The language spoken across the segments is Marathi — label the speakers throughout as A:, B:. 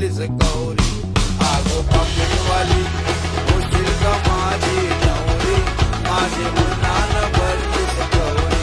A: भरलीस गौरी आगो पापडीवाली होशील का माझी नवरी माझे मनान भरलीस गौरी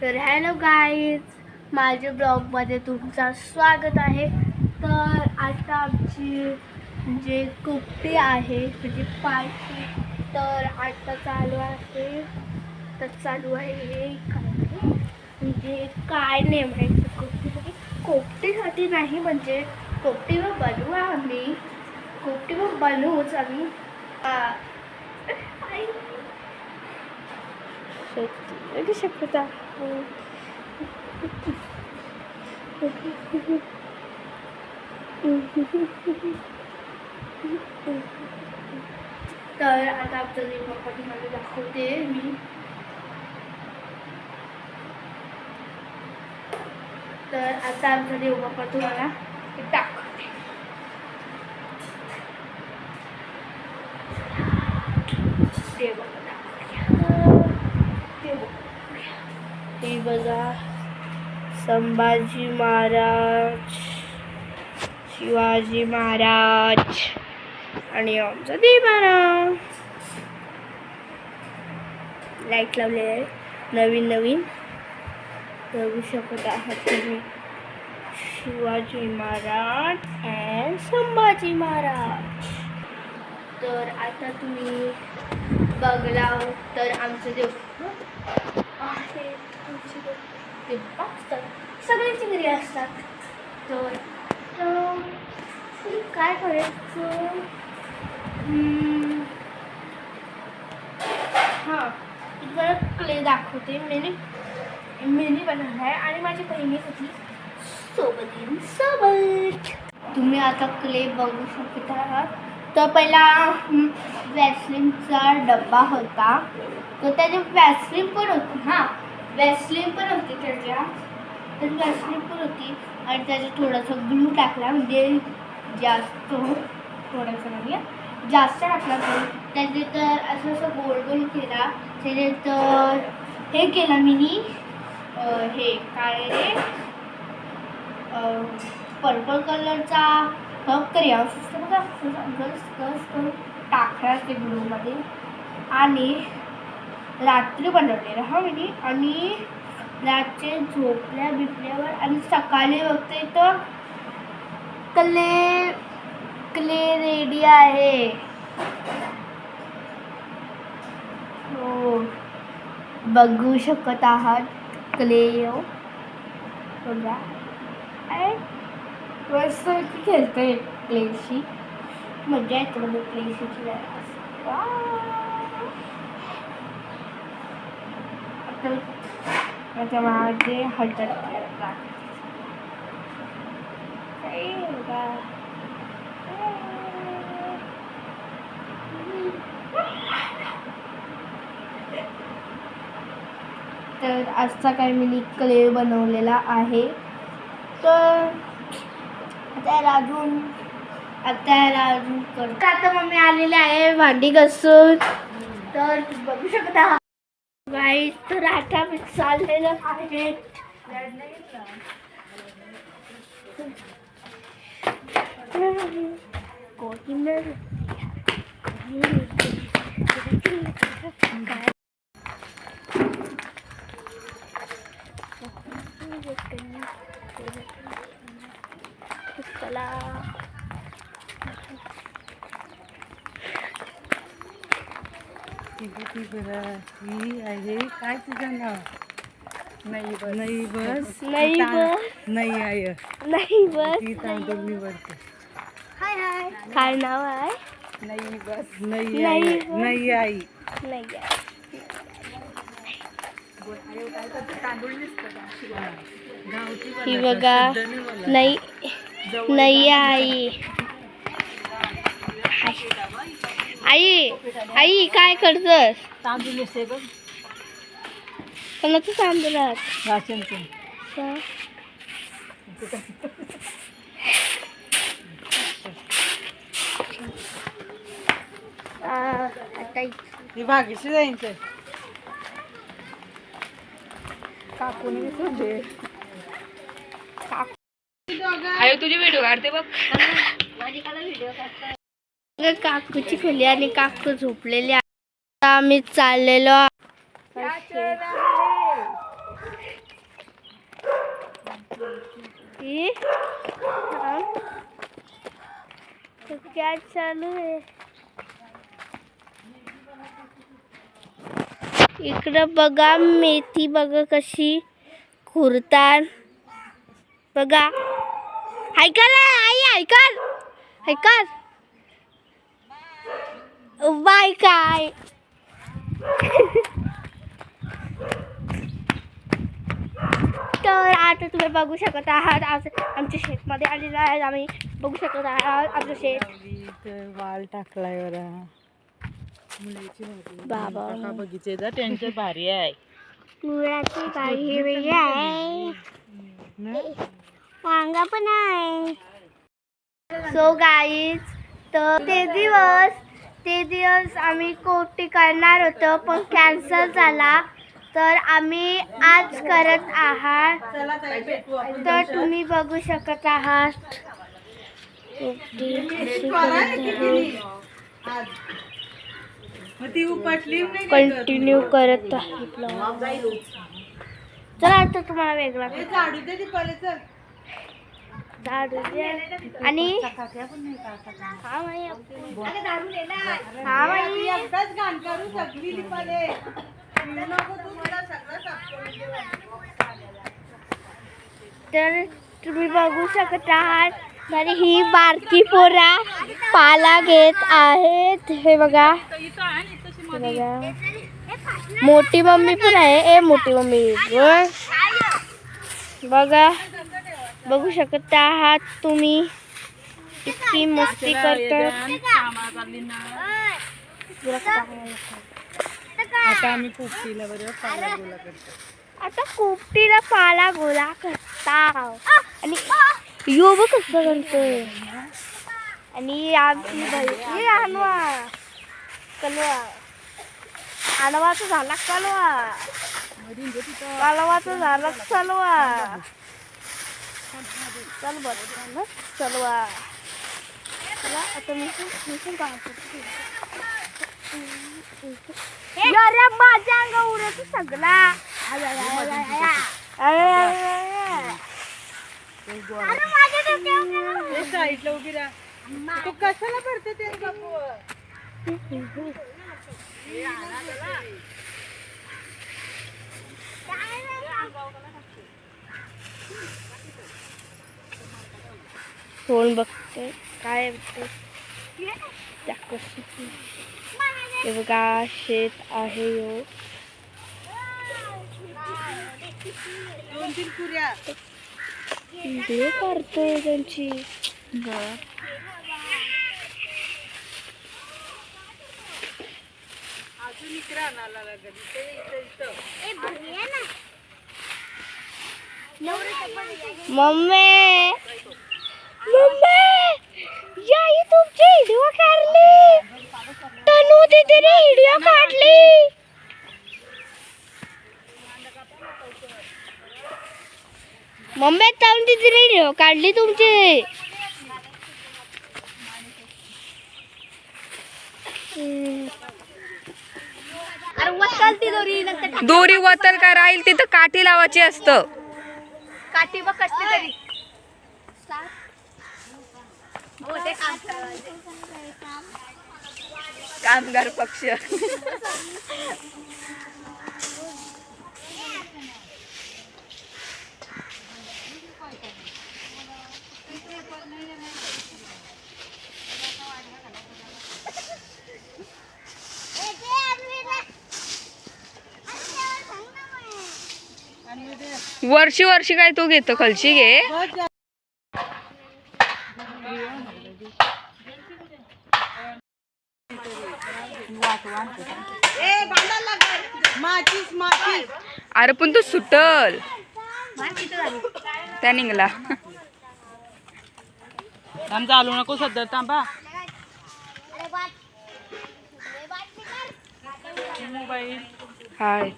B: तर हॅलो गाईज माझ्या ब्लॉगमध्ये तुमचं स्वागत आहे. तर आता आमची जे कुपटी आहे म्हणजे पार्टी तर आता चालू आहे. तर चालू आहे हे म्हणजे काय नेम आहे? ते कुपटी कोपटीसाठी नाही म्हणजे कोपटीवर बनवू आम्ही कोपटीवर बनवूच आम्ही आ, आई. शक्ती शक्यता तर आता आमचं निर्माण तुम्हाला दाखवते मी तर आता आमचा देवबापा तुम्हाला हे दाखवते राजा संभाजी महाराज शिवाजी महाराज आणि आमचा देवारा लाइट लावले आहे. नवीन नवीन. बघू शकत आहात तुम्ही. शिवाजी महाराज अँड संभाजी महाराज. तर आता तुम्ही बघला तर आमचं देव आहे. ते असतात सगळ्यांची घरी असतात. तर तर काय करायचं? हां मी क्ले दाखवते. मेनी मेनी बनवला आहे आणि माझी बहिणी होती. सोबत येईन सोबत. तुम्ही आता क्ले बघू शकत आहात. तर पहिला वॅसलिनचा डब्बा होता. तर त्याचे वॅसलिन पण होती हां वॅसलिन पण होती त्याच्या. तर वॅसलिन पण होती. आणि त्याच्यात थोडंसं ग्लू टाकला. म्हणजे जास्त थोडंसं म्हणजे जास्त टाकला ग्लू तर असं असं गोल गोल केला. त्याच्यात तर हे केलं मी हे काय रे पर्पल कलरचा हब तरी असं बघा. गस गस करून टाकला ते ग्लूमध्ये आणि रात्री बनवलेलं. हो, हा मी आणि रात्री झोपल्या बिपल्यावर आणि सकाळी बघते तर क्ले क्ले रेडी आहे. हो. बघू शकत आहात क्ले बघा. आहे मस्त खेळतोय क्लेशी. मजा येते म्हणजे क्लेशी खेळायला वाव. त्याच्यामागे हलतात तर आजचा काही मी क्ले बनवलेला आहे. तर आता अजून आता याला अजून करतो आता मम्मी आलेले आहे भांडी घसून. तर बघू शकता. तर चाललेलं आहे. कोथिंबीर चला
C: किती बरं ही आहे काय तुझं नाव नाही बस नाही बस
B: नाही
C: नाही आय
B: नाही बस
C: ती तांदूळ निवडते
B: हाय हाय काय नाव आहे
C: नाही बस नाही
B: नाही
C: आहे नाही आई
B: नाही ही बघा नाही नाही आई. आई आई काय करतस?
C: तांदूळ बघ.
B: कोणाचं
C: भागीशी जायचं. काकूने सोडले
B: काकू.
C: तुझी व्हिडिओ काढते बघ.
B: काकूची खोली आणि काकू झोपलेली आहे. आम्ही चाललेलो क्या चालू आहे. इकडं बघा मेथी बघा कशी खुरतात. बघा. ऐका ना आई ऐकाल? ऐकाल? बाय काय? तर आता तुम्ही बघू शकत आहात आज आमच्या शेतमध्ये आलेलं आहे आम्ही बघू शकत आहात आमचं शेत.
C: वाल टाकलाय बरा.
B: बाबा.
C: काका बगीचे त्यांचं भारी आहे.
B: मुळाची काही हिरवी आहे? वांगा पण आहे. सो गाईज तर ते दिवस ते दिवस आम्ही कोटी करणार होतो पण कॅन्सल झाला. तर आम्ही आज करत आहात. तर तुम्ही बघू शकत आहात. करत आहे. कंटिन्यू करत आहे ब्लॉग चला आता तुम्हाला वेगळा
C: झाडू दे। ती पहिले चल
B: झाडू द्या. आणि? हा माई हा माई
C: एकदाच घाण करू सगळी ती पहिले नको तू मला सगळं साफ करून दे.
B: तर तुम्ही बघू शकत आहात आणि ही बारकी पोरा पाला घेत आहेत. हे बघा. हे बघा. मोठी मम्मी पण आहे. ए मोठी मम्मी. वर. बघा. बघू शकत आहात तुम्ही. इतकी मस्ती करतात
C: आता आम्ही पोपटीला बरोबर पाला गोला करतो
B: आता कुपटीला पाला गोळा करता आणि यो बघ कसं करतोय? आणि आमची आणवा कलवा. आणवाचा झाला कलवा? कलवाचा झाला चलवा चल झालं चलवा चला आता मी पण- मी पण काम करते. अरे माझ्या अंगा उडत सगळा.
C: साईडला उभी राहा. तू कशाला भरते ते बापू
B: फोन बघते काय बघते दाखवते. हे बघा शेत आहे यो.
C: दोन तीन पुऱ्या.
B: व्हिडिओ काढतोय त्यांची. मम्मी याई तुमची व्हिडिओ काढली तनू व्हिडिओ काढली. मम्मी तनू दीदीने व्हिडिओ काढली तुमची. अरे दोरी नंतर
C: दोरी वतल काय राहील तिथं काठी लावायची असतं.
B: काठी बघ कसली तरी. हो, ते काम करायचं.
C: कामगार पक्ष. वर्षी वर्षी काय तू घेतो खलची घे. अरे पण तू सुटल. त्या निघला. थांब चालू नको सध्या थांबा मोबाईल हाय.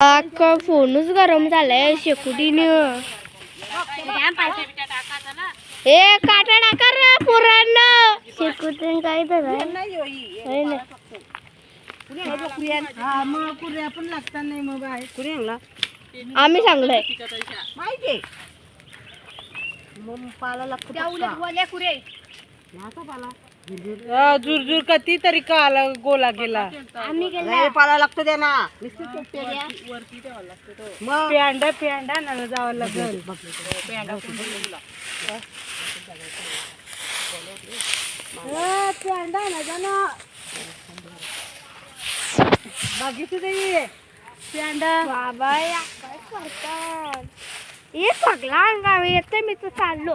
B: अख्खा फोनच गरम झालाय शेकुटीनं. हे काटा टाका रे पोरांना. शेकुटीन काय.
C: हा पुऱ्या पण लागतात नाही मग बाहेर कुणी आणला
B: आम्ही सांगलंय
C: माहिती मग पाला? लागतो झुरझुर कधी तरी का आला गोला गेला.
B: आम्ही गेला.
C: लागतो त्यांना मग? पेंडा पेंडा ना जावं लागेल. पेंडा ना. जाना बघितलं पेंडा.
B: बाबा या काय करतात. हे सगळा अंगावर येते मी तर चाललो.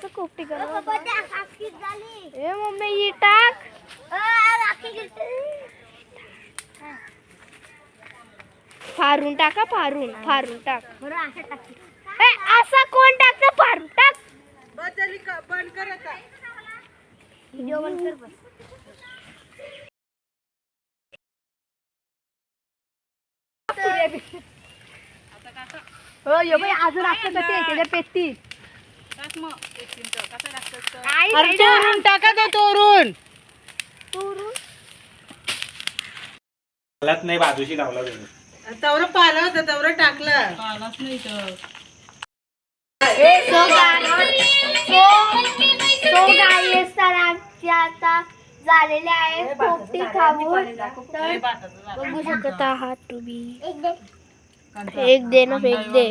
B: कसं कोपटी करायला ए मम्मी ही टाक. फारून टाका फारून फारून टाक. ए, असा कोण टाकतं? फारून टाक.
C: बंद कर आता.
B: व्हिडिओ बंद कर बस.
C: हो यो बाई अजून असतं तर ते त्याच्या पेती अरे तोरून टाका तो तोरून?
B: तोरून?
D: मलाच नाही बाजूशी लावला तुम्ही
C: तवर पाला होता तवर टाकलं.
B: आता झालेले आहे पोपटी खाऊन. तर बघू शकत आहात तुम्ही. एक दे ना एक दे.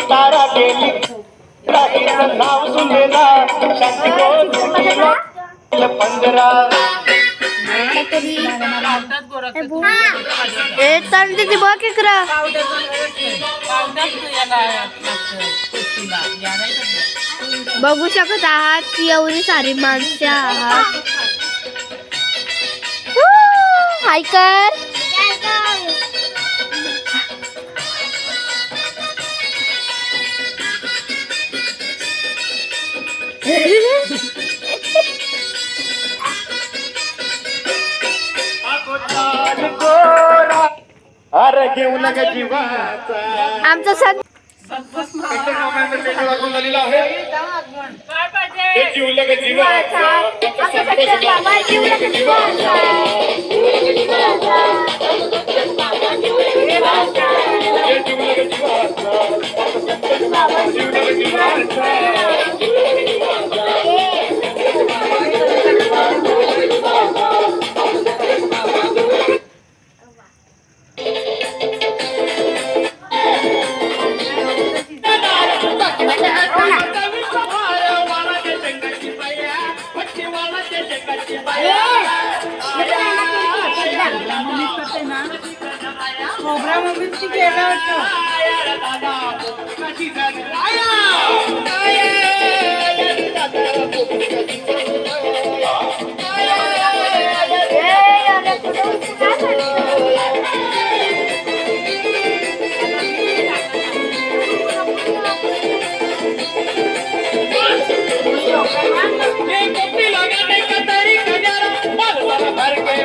E: तारा रात्रीचं नाव सुनेला. शांती पंधरा.
B: ए तंटी ती बघ इकडं. बघू शकत आहात की एवढी सारी माणसे आहात. हाय
E: अरे घेऊ नका जीवाचा.
B: आमचा सग
E: हे जीवाचा.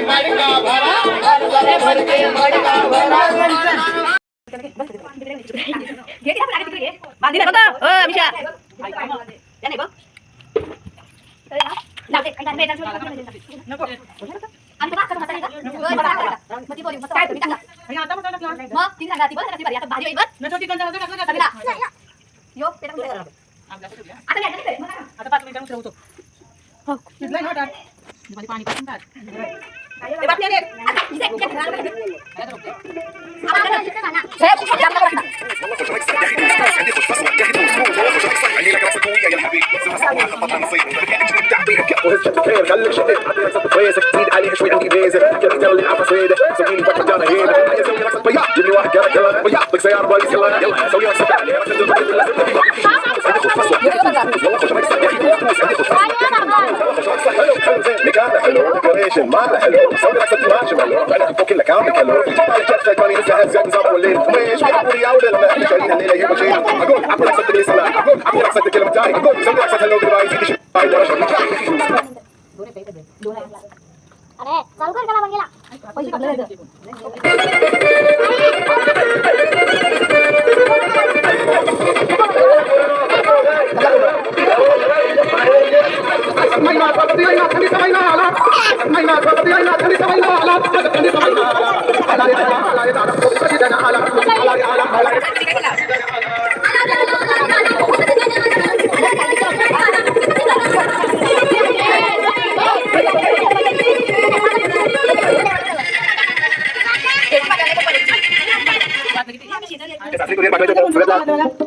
E: मडका भरा भर के मडका भरा
F: आता पाच मिनिटांनी टाक. दुपारी पाणी टाकून
G: خليك شديد زيد عليها شوي عندي بيزك كل ترى لي وقت أنا هيدا هيا سوي جيب لي واحد قرك يلا سيارة باليس يلا يلا سوي لك حلو حلو حلو information. My bad. Hello. Something like something matching, hello. I'm gonna fucking like I'm the killer. Somebody just like money, this has gotten some late. Wish I got out of the show you the later you machine. I go, I
H: put like something is alive.
I: I go, I put like something killer die. I
F: go, something like
J: something over the
F: ice. I don't know. अरे चालू कर चला मंगेला पैसे काढले
H: जायचं మైనా సోదరియైనా ఖండితమైన అలా మైనా సోదరియైనా ఖండితమైన అలా ఖండితమైన అలాగే అలాగే అలా ఒక్కటి జన అలా Gracias.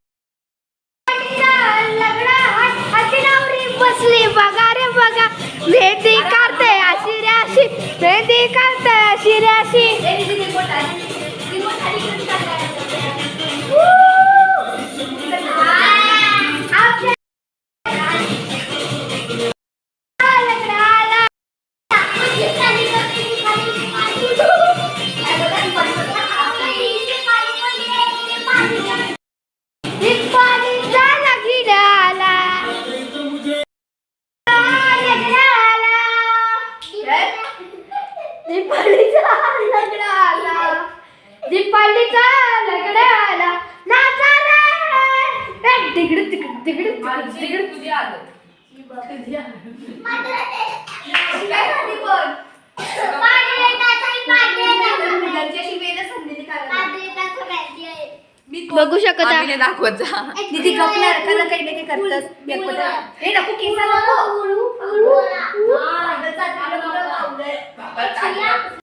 H: दीपावलीचा लग्न आला.
B: दीपावलीचा लग्नाला नाचा रे. ए, तिकडे तिकडे तिकडे तिकडे
F: तुझी आलं.
B: बघू शकता
F: आम्ही दाखवत जा.
B: दीदी गपणार करा काही नाही करतात हे नको केसा
K: दिसते